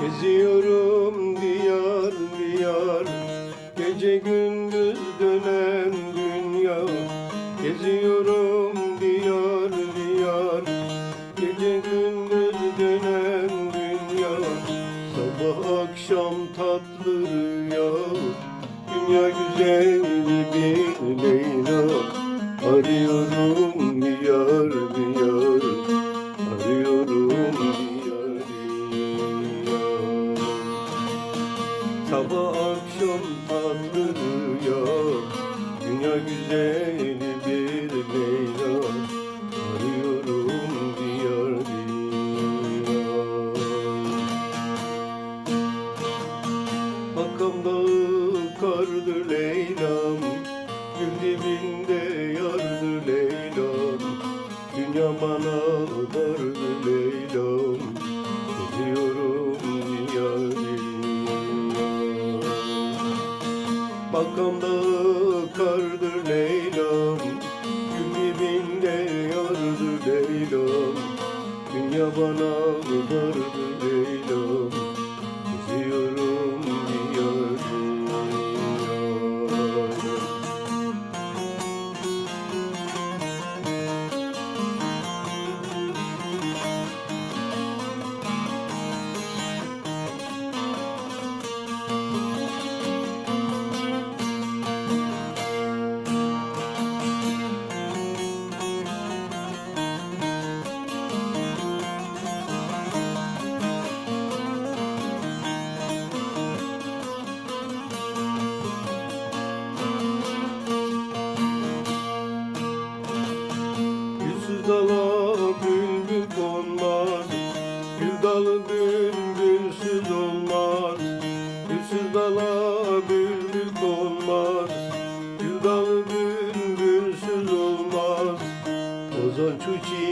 Geziyorum diyar diyar Gece gündüz dönen dünya. Geziyorum diyar diyar Gece gündüz dönen dünya. Sabah akşam tatlı rüya Dünya güzel bir Leyla. Arıyorum diyar Sabah akşam rüya Dünya güzeli bir Leyla Arıyorum diyar diyar. Makamda kardı Leyla'm. Gül dibinde yardı Leyla'm. Dünya bana dardı Leyla'm Bakamda kardır Leyla'm. Gül dibinde yardır Leyla'm. Dünya bana vardır dala büllük olmaz Gül dalı bülbülsüz olmaz. Ozan çuçi